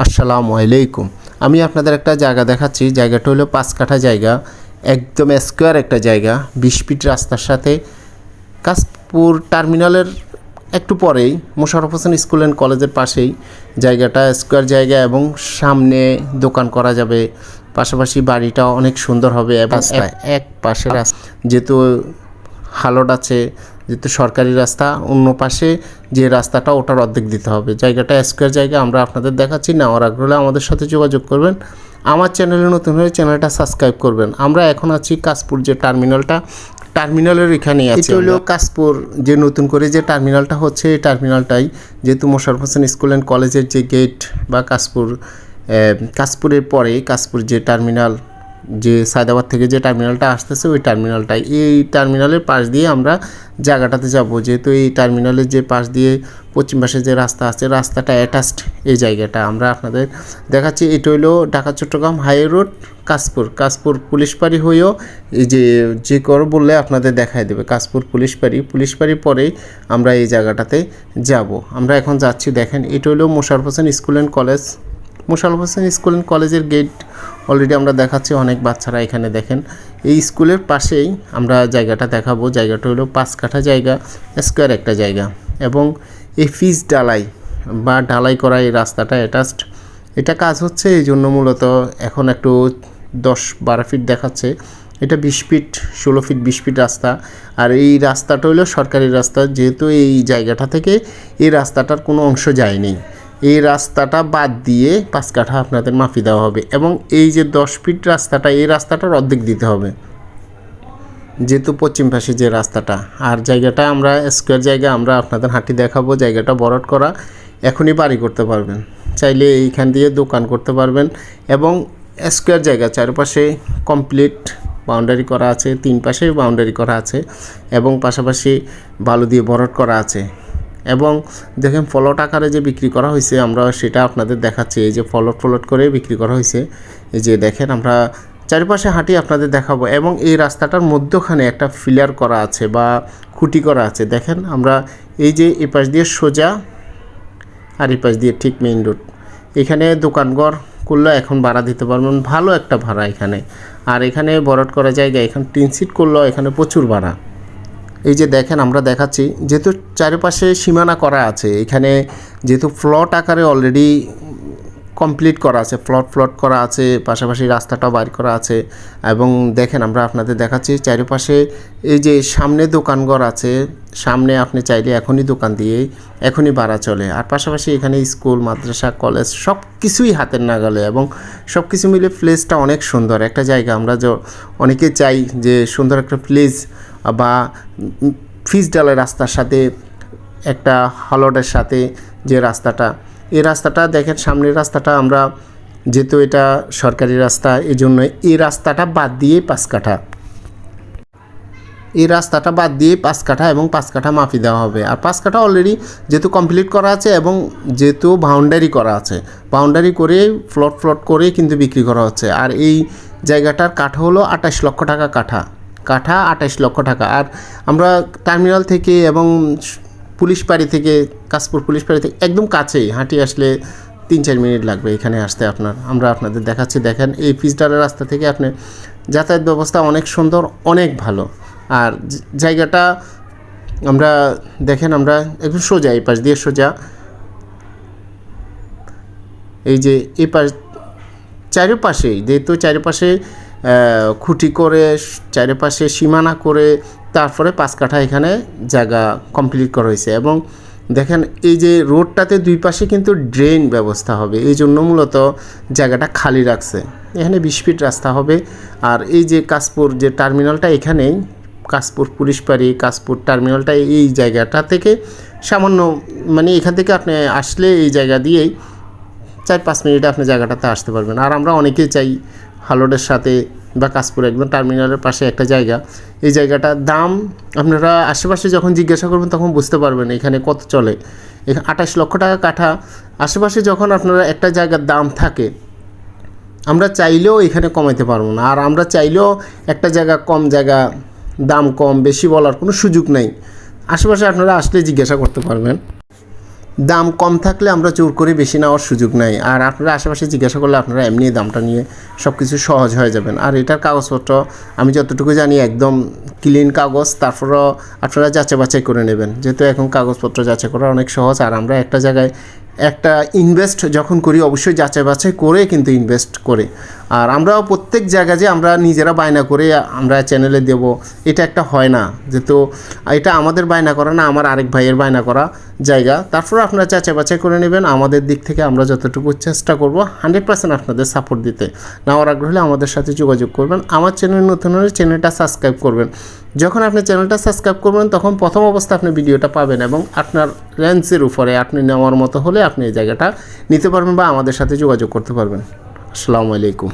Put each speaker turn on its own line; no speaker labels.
আসসালামু আলাইকুম। আমি আপনাদের একটা জায়গা দেখাচ্ছি। জায়গাটা হলো পাঁচ কাঠা জায়গা। একদম স্কোয়ার একটা জায়গা। বিশ ফিট রাস্তার সাথে। কাশপুর টার্মিনালের একটু পরেই মোশারফ হোসেন স্কুল অ্যান্ড কলেজের পাশেই জায়গাটা স্কোয়ার জায়গা এবং সামনে দোকান করা যাবে। পাশাপাশি বাড়িটা অনেক সুন্দর হবে এক- পাশে রাস্তা। যেহেতু হালট আছে যেহেতু সরকারি রাস্তা অন্য পাশে যে রাস্তাটা ওটার অর্ধেক দিতে হবে। জায়গাটা স্কোয়ার জায়গা আমরা আপনাদের দেখাচ্ছি। নেওয়ার আগ্রহ আমাদের সাথে যোগাযোগ করবেন। আমার চ্যানেলে নতুন হলে চ্যানেলটা সাবস্ক্রাইব করবেন। আমরা এখন আছি কাশপুর যে টার্মিনালটা টার্মিনালের এখানেই আছে এটা হলো কাশপুর যে নতুন করে যে টার্মিনালটা হচ্ছে এই টার্মিনালটাই যেহেতু মোশারফ হোসেন স্কুল অ্যান্ড কলেজের যে গেট বা কাশপুর কাশপুরের পরে কাশপুর যে টার্মিনাল যে সায়দাবাদ থেকে যে টার্মিনালটা আসতেছে, ওই টার্মিনালটাই এই টার্মিনালের পাশ দিয়ে আমরা জায়গাটাতে যাব। যেহেতু এই টার্মিনালের যে পাশ দিয়ে পশ্চিম পাশে যে রাস্তা আছে, রাস্তাটা অ্যাটাচড এই জায়গাটা। আমরা আপনাদের দেখাচ্ছি, এটা হইল Dhaka Chattogram high road, Kashpur. Kashpur police পাড়ি হয়েও এই যে যে কর বললে আপনাদের দেখায় দেবে। কাশপুর পুলিশ পাড়ি। পুলিশ পাড়ি পরেই আমরা এই জায়গাটাতে যাব। আমরা এখন যাচ্ছি, দেখেন, এটা হইল Mosharaf Hossain school and college Mosharaf Hossain school and কলেজের গেট অলরেডি আমরা দেখাচ্ছি, অনেক বাচ্চারা এখানে দেখেন। এই স্কুলের পাশেই আমরা জায়গাটা দেখাবো। জায়গাটা হলো পাঁচ কাঠা জায়গা স্কোয়ার একটা জায়গা। এবং এই ফিজ ডালাই বা ঢালাই করা এই রাস্তাটা অ্যাটাচড এটা কাজ হচ্ছে এই জন্য মূলত এখন একটু দশ বারো ফিট দেখাচ্ছে। এটা বিশ ফিট ষোলো ফিট বিশ ফিট রাস্তা। আর এই রাস্তাটা হলো সরকারি রাস্তা, যেহেতু এই জায়গাটা থেকে এই রাস্তাটার কোনো অংশ যায়নি। এই রাস্তাটা বাদ দিয়ে পাঁচ কাঠা আপনাদের মাফি দেওয়া হবে এবং এই যে দশ ফিট রাস্তাটা, এই রাস্তাটার অর্ধেক দিতে হবে। যেহেতু পশ্চিম পাশে যে রাস্তাটা, আর জায়গাটা আমরা, স্কোয়ার জায়গা আমরা আপনাদের হাঁটি দেখাবো, জায়গাটা বরট করা, এখনই বাড়ি করতে পারবেন। চাইলে এইখান দিয়ে দোকান করতে পারবেন এবং স্কোয়ার জায়গা চারপাশে কমপ্লিট বাউন্ডারি করা আছে, তিন পাশে বাউন্ডারি করা আছে এবং পাশাপাশি বালু দিয়ে বরট করা আছে। এবং দেখেন ফলট আকারে যে বিক্রি করা হয়েছে, আমরা সেটা আপনাদের দেখাচ্ছি। এই যে ফলট ফলট করে বিক্রি করা হয়েছে, এই যে দেখেন আমরা চারিপাশে হাঁটি আপনাদের দেখাবো। এবং এই রাস্তাটার মধ্যখানে একটা ফিলার করা আছে বা খুঁটি করা আছে। দেখেন আমরা এই যে এ পাশ দিয়ে সোজা আর এই পাশ দিয়ে ঠিক মেইন রোড এখানে দোকানঘর করলে এখন ভাড়া দিতে পারবেন ভালো একটা ভাড়া এখানে। আর এখানে বরট করা জায়গা, এখানে টিন সিট করলেও এখানে প্রচুর ভাড়া। এই যে দেখেন, আমরা দেখাচ্ছি, যেহেতু চারিপাশে সীমানা করা আছে, এখানে যেহেতু ফ্লট আকারে অলরেডি কমপ্লিট করা আছে, ফ্লট ফ্লট করা আছে, পাশাপাশি রাস্তাটাও বাইর করা আছে, এবং দেখেন, আমরা আপনাদের দেখাচ্ছি চারিপাশে এই যে সামনে দোকানঘর আছে, সামনে আপনি চাইলে এখনই দোকান দিয়ে এখনই ভাড়া চলে। আর পাশাপাশি এখানে স্কুল, মাদ্রাসা, কলেজ সব কিছুই হাতের নাগালে, এবং সব কিছু মিলে প্লেসটা অনেক সুন্দর। একটা জায়গা আমরা অনেকে চাই যে সুন্দর একটা প্লেস বা ফিস ডালের রাস্তার সাথে, একটা হলডের সাথে যে রাস্তাটা, এই রাস্তাটা দেখেন সামনের রাস্তাটা আমরা যেহেতু এটা সরকারি রাস্তা এই জন্য এই রাস্তাটা বাদ দিয়ে পাঁচ কাঠা। এই রাস্তাটা বাদ দিয়ে পাঁচ কাঠা এবং পাঁচ কাঠা মাফি দেওয়া হবে। আর পাঁচ কাঠা অলরেডি যেহেতু কমপ্লিট করা আছে এবং যেহেতু বাউন্ডারি করা আছে। বাউন্ডারি করে ফ্লট ফ্লট করে কিন্তু বিক্রি করা হচ্ছে। আর এই জায়গাটার কাঠা হলো আঠাশ লক্ষ টাকা কাঠা। কাঠা আঠাশ লক্ষ টাকা। আর আমরা টার্মিনাল থেকে এবং পুলিশ পাড়ি থেকে, কাশপুর পুলিশ পাড়ি থেকে একদম কাছেই হাঁটি আসলে তিন চার মিনিট লাগবে এখানে আসতে আপনার। আমরা আপনাদের দেখাচ্ছি, দেখেন এই পিচডালের রাস্তা থেকে আপনি যাতায়াত ব্যবস্থা অনেক সুন্দর, অনেক ভালো। আর জায়গাটা আমরা, দেখেন আমরা একটু সোজা এই পাশ দিয়ে সোজা। এই যে এই পাশ, চারিপাশেই, যেহেতু চারিপাশে খুঁটি করে চারিপাশে সীমানা করে তারপরে পাঁচ কাঠা এখানে জায়গা কমপ্লিট করা হয়েছে। এবং দেখেন, এই যে রোডটাতে দুই পাশে কিন্তু ড্রেন ব্যবস্থা হবে। এই জন্য মূলত জায়গাটা খালি রাখছে। এখানে বিশ ফিট রাস্তা হবে। আর এই যে কাশপুর যে টার্মিনালটা এখানেই, কাশপুর পুলিশ পাড়ি, কাশপুর টার্মিনালটা এই জায়গাটা থেকে সামান্য মানে এখান থেকে আপনি আসলে এই জায়গা দিয়েই চার পাঁচ মিনিটে আপনি জায়গাটাতে আসতে পারবেন। আর আমরা অনেকেই চাই হালোডের সাথে বা কাশপুর একদম টার্মিনালের পাশে একটা জায়গা। এই জায়গাটার দাম আপনারা আশেপাশে যখন জিজ্ঞাসা করবেন তখন বুঝতে পারবেন এখানে কত চলে। এখানে আঠাশ লক্ষ টাকা কাঠা। আশেপাশে যখন আপনারা একটা জায়গার দাম থাকে, আমরা চাইলেও এখানে কমাইতে পারব না। আর আমরা চাইলেও একটা জায়গা কম জায়গা, দাম কম, বেশি বলার কোনো সুযোগ নেই। আশেপাশে আপনারা আসলে জিজ্ঞাসা করতে পারবেন। দাম কম থাকলে আমরা জোর করে বেশি নেওয়ার সুযোগ নাই। আর আপনারা আশেপাশে জিজ্ঞাসা করলে আপনারা এমনি দামটা নিয়ে সব কিছু সহজ হয়ে যাবেন। আর এটার কাগজপত্র আমি যতটুকু জানি একদম ক্লিন কাগজ, তারপরও আপনারা যাচাই বাছাই করে নেবেন। যেহেতু এখন কাগজপত্র যাচাই করা অনেক সহজ, আর আমরা একটা জায়গায় একটা ইনভেস্ট যখন করি, অবশ্যই যাচাই বাছাই করে কিন্তু ইনভেস্ট করে। আর আমরাও প্রত্যেক জায়গায় যে আমরা নিজেরা বায়না করে আমরা চ্যানেলে দেব, এটা একটা হয় না। যেহেতু এটা আমাদের বায়না করা না, আমার আরেক ভাইয়ের বায়না করা জায়গা। তারপর আপনারা যাচাই বাছাই করে নেবেন। আমাদের দিক থেকে আমরা যতটুকু চেষ্টা করব হান্ড্রেড পার্সেন্ট আপনাদের সাপোর্ট দিতে। নেওয়ার আগ্রহ হলে আমাদের সাথে যোগাযোগ করবেন। আমার চ্যানেল নতুন হলে চ্যানেলটা সাবস্ক্রাইব করবেন। যখন আপনি চ্যানেলটা সাবস্ক্রাইব করবেন, তখন প্রথম অবস্থা আপনি ভিডিওটা পাবেন এবং আপনার রেঞ্জের উপরে আপনি নেওয়ার মতো হলে আপনি এই জায়গাটা নিতে পারবেন বা আমাদের সাথে যোগাযোগ করতে পারবেন। আসসালামু আলাইকুম।